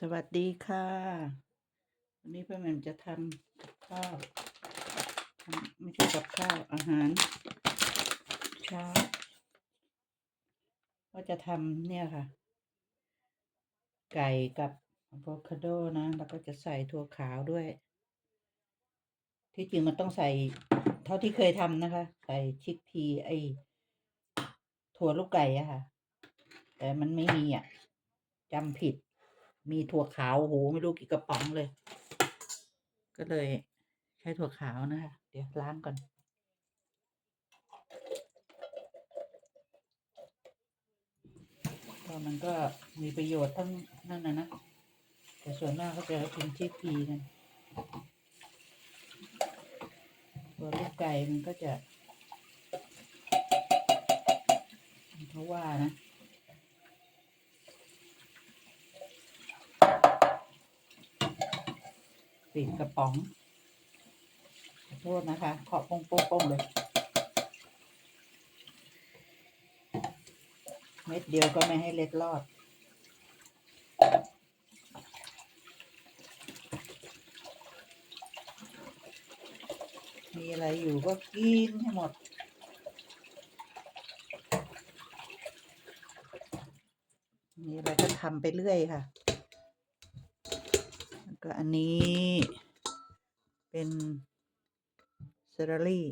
สวัสดีค่ะ วันนี้ป้าแหม่มจะทำกับข้าวทำไม่ใช่กับข้าวอาหารเช้าก็จะทำเนี่ยค่ะ ไก่กับอะโวคาโดนะ แล้วก็จะใส่ถั่วขาวด้วย ที่จริงมันต้องใส่ เท่าที่เคยทำนะคะ ใส่ชิคพีไอถั่วลูกไก่อะค่ะ แต่มันไม่มีอะจำผิด มีถั่วขาวโหไม่รู้กี่กระป๋องเลย ก็เลยใช้ถั่วขาวนะคะ เดี๋ยวล้างก่อน ก็มันก็มีประโยชน์ทั้งนั่นนะนะ แต่ส่วนมากก็จะกินชิคพีกัน ตัวลูกไก่มันก็จะเขาว่านะ ปิดกระป๋องขอโทษนะคะเคาะโป้งโป้งโป้งเลย เม็ดเดียวก็ไม่ให้เล็ดรอดมีอะไรอยู่ก็กินให้หมด มีอะไรก็ทำไปเรื่อยค่ะ ก็อันนี้เป็นเซอร์รี่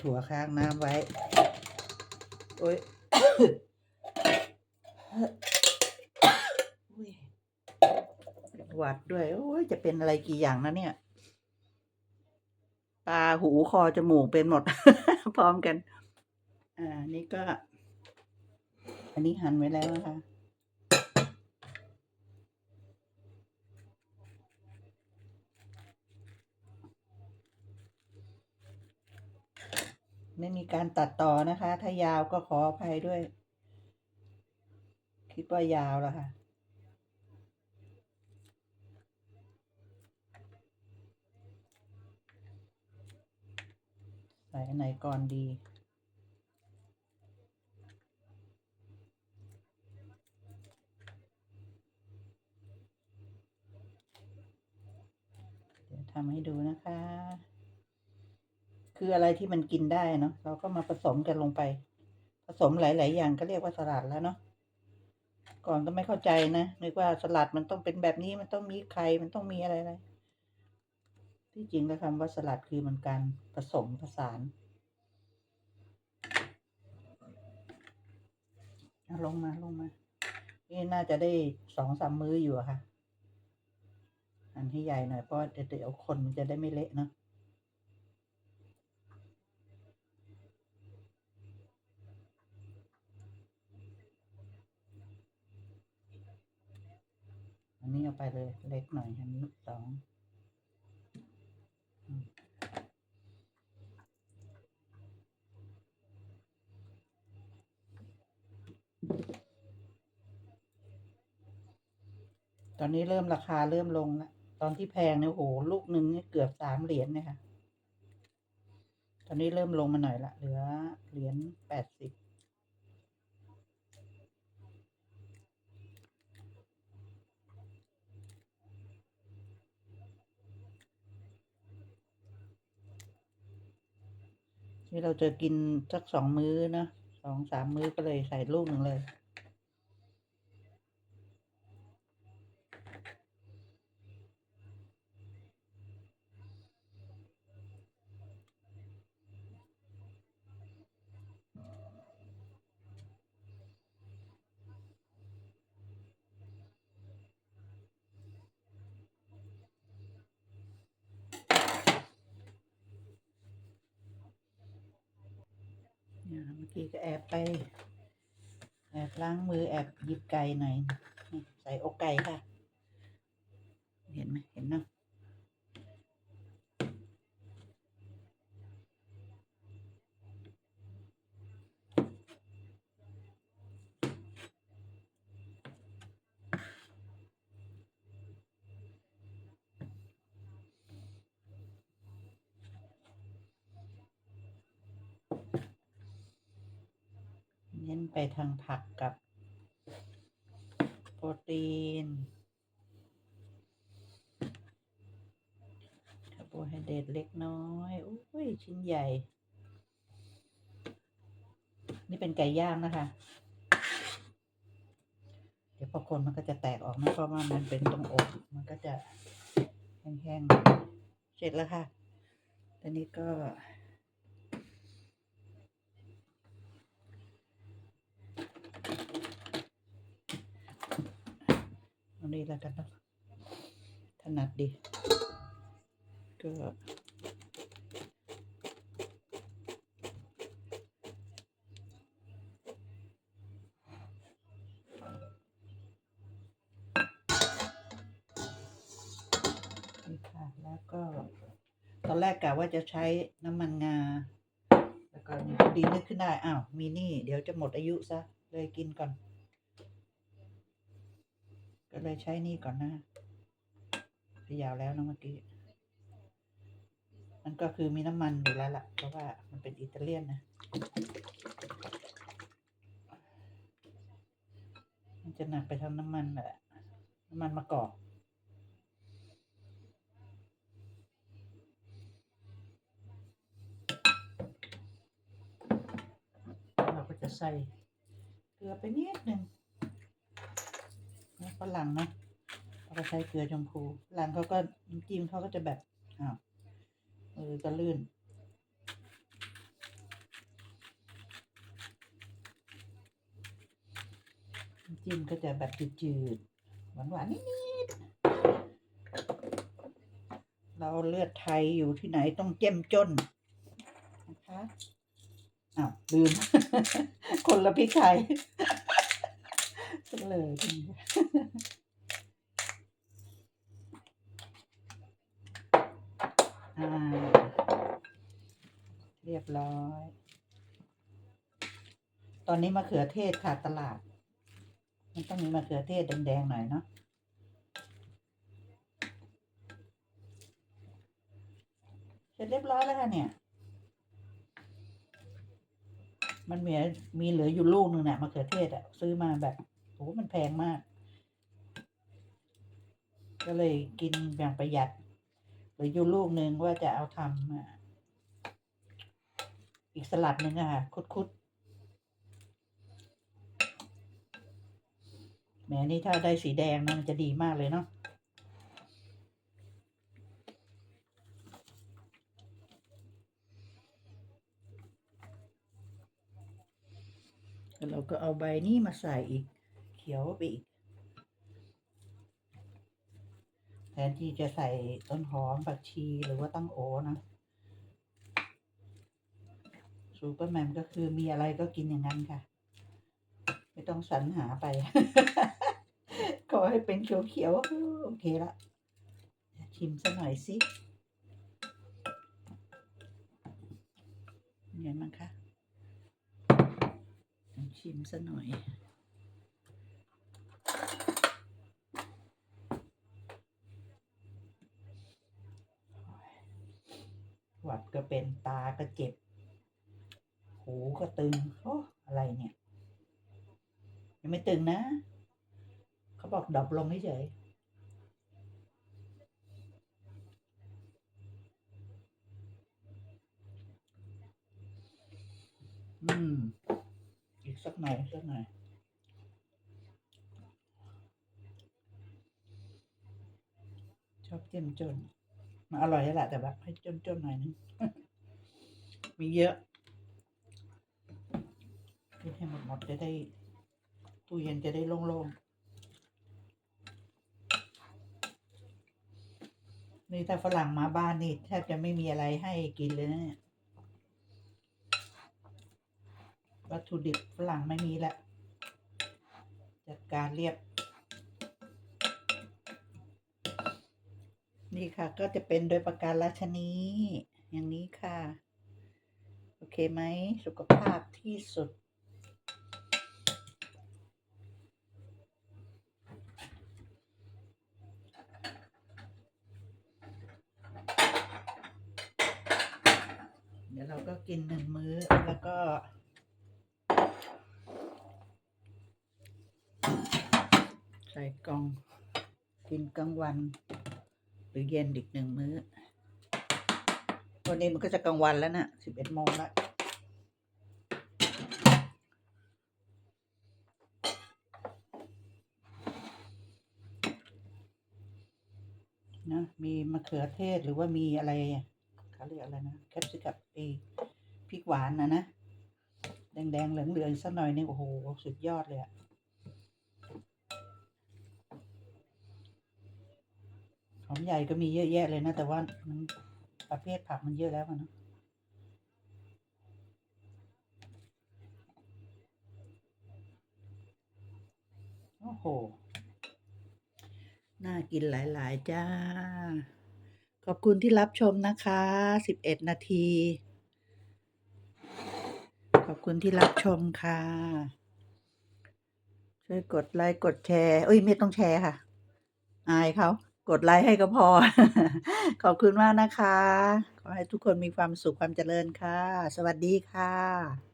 ถั่วค้างน้ำไว้ โอ้ยอุ๊ยเป็นหวัดด้วย โอ้ย จะเป็นอะไรกี่อย่างนะเนี่ย ตา หู คอ จมูก เป็นหมด พร้อมกัน อ่า นี่ก็ อันนี้หั่นไว้แล้วนะคะไม่มีการตัดต่อนะคะ ถ้ายาวก็ขออภัยด้วย คิดว่ายาวแล้วค่ะ ใส่อันไหนก่อนดี เดี๋ยวทำให้ดูนะคะ คืออะไรที่มันกินได้เนาะเราก็มาผสมกันลงไป ผสมหลาย ๆ อย่างก็เรียกว่าสลัดแล้วเนาะก่อนก็ไม่เข้าใจนะนึกว่าสลัดมันต้องเป็นแบบนี้มันต้องมีไข่มันต้องมีอะไรอะไรที่จริงแล้วคำว่าสลัดคือมันการผสมผสานลงมาลงมา นี่น่าจะได้สองสามมื้ออยู่ค่ะ อันที่ใหญ่หน่อยเพราะเดี๋ยวคนมันจะได้ไม่เละเนาะอันนี้เอาไปเลยเล็กหน่อยอันนี้สองตอนนี้เริ่มราคาเริ่มลงแล้ว ตอนที่แพงเนี่ยโอ้โหลูกหนึ่งเนี่ยเกือบสามเหรียญเนี่ยค่ะ ตอนนี้เริ่มลงมาหน่อยละเหลือเหรียญแปดสิบที่เราจะกินสักสองมื้อนะสองสามมื้อก็เลยใส่ลูกหนึ่งเลย กี้ก็แอบไป แอบล้างมือแอบหยิบไก่หน่อย ใส่อกไก่ค่ะ เห็นไหมเห็นเนาะ ไปทางผักกับโปรตีนคาร์โบไฮเดรตเล็กน้อยอุ้ยชิ้นใหญ่ นี่เป็นไก่ย่างนะคะ เดี๋ยวพอคนมันก็จะแตกออกนะเพราะว่ามันเป็นตรงอกมันก็จะแห้งๆ เสร็จแล้วค่ะตอนนี้ก็ เอานี้แล้วกันนะถนัดดี ก็นี่ค่ะ แล้วก็ ตอนแรกกะว่าจะใช้น้ำมันงา แล้วก็นี่พอดีนึกขึ้นได้ อ้าว มีนี่ เดี๋ยวจะหมดอายุซะ เลยกินก่อน ก็เลยใช้นี่ก่อนนะพยาวแล้วนะเมื่อกี้ มันก็คือมีน้ำมันอยู่แล้วล่ะ เพราะว่ามันเป็นอิตาเลียนนะ มันจะหนักไปทางน้ำมันแหละน้ำมันมะกอกเราก็จะใส่เกลือไปนิดหนึ่ง ฝรั่งนะเราก็ใช้เกลือชมพูฝรั่งเขาก็จิ้มเขาก็จะแบบอ้าวมือก็ลื่นจิ้มก็จะแบบจืดๆหวานๆนิดๆเราเลือดไทยอยู่ที่ไหนต้องเจ้มจนนะคะอ้าวลืม คนละพริกไทย เลยทีเดียวอ่าเรียบร้อย ตอนนี้มะเขือเทศขาดตลาด มันต้องมีมะเขือเทศแดงๆหน่อยเนาะเสร็จเรียบร้อยแล้วค่ะเนี่ย มันมีมีเหลืออยู่ลูกหนึ่งเนี่ยมะเขือเทศอะซื้อมาแบบ อ้มันแพงมาก ก็เลยกินอย่างประหยัดหลืออยู่ลูกหนึ่งว่าจะเอาทำอีกสลัดหนึ่งอะค่ะ คุดๆแหมนี่ถ้าได้สีแดงนะมันจะดีมากเลยเนาะแล้วเราก็เอาใบนี้มาใส่อีก เขียวไปอีก แทนที่จะใส่ต้นหอมผักชีหรือว่าตั้งโอนะซูเปอร์แมนก็คือมีอะไรก็กินอย่างนั้นค่ะ ไม่ต้องสรรหาไป ขอให้เป็นเขียวๆโอเคละชิมสักหน่อยสิเป็นไงบ้างคะลองชิมซะหน่อย หวัด ก็เป็นตาก็เจ็บ หูก็ตึงโอ้อะไรเนี่ย ยังไม่ตึงนะ เขาบอกดรอปลงเฉยอืม อีกสักหน่อยสักหน่อยชอบเจ้มจน มันอร่อยแล้วแหละแต่แบบให้จนจนๆหน่อยนึง มีเยอะให้หมดหมดจะได้ ตู้เย็นจะได้โล่งๆ นี่ถ้าฝรั่งมาบ้านนี่แทบจะไม่มีอะไรให้กินเลยนะเนี่ย วัตถุดิบฝรั่งไม่มีละจัดการเรียบ นี่ค่ะก็จะเป็นโดยประการราชนี อย่างนี้ค่ะ โอเคไหมสุขภาพที่สุด เดี๋ยวเราก็กินหนึ่งมื้อแล้วก็ใส่กล่องกินกลางวัน หรือเย็นอีกหนึ่งมื้อวันนี้มันก็จะกลางวันแล้วนะสิบเอ็ดโมงแล้วนะมีมะเขือเทศหรือว่ามีอะไรอะเขาเรียกอะไรนะแคปซิกัมเอพริกหวานนะนะ แดงๆเหลืองๆสักหน่อยนึงโอ้โห สุดยอดเลยอะ อมใหญ่ก็มีเยอะแยะเลยนะ แต่ว่ามันประเภทผักมันเยอะแล้วนะโอ้โห น่ากินหลาย ๆ จ้า ขอบคุณที่รับชมนะคะสิบเอ็ดนาที ขอบคุณที่รับชมค่ะ ช่วยกดไลค์ กดแชร์ เอ้ย ไม่ต้องแชร์ค่ะ อายเขา กดไลค์ให้ก็พอ ขอบคุณมากนะคะ ขอให้ทุกคนมีความสุขความเจริญค่ะ สวัสดีค่ะ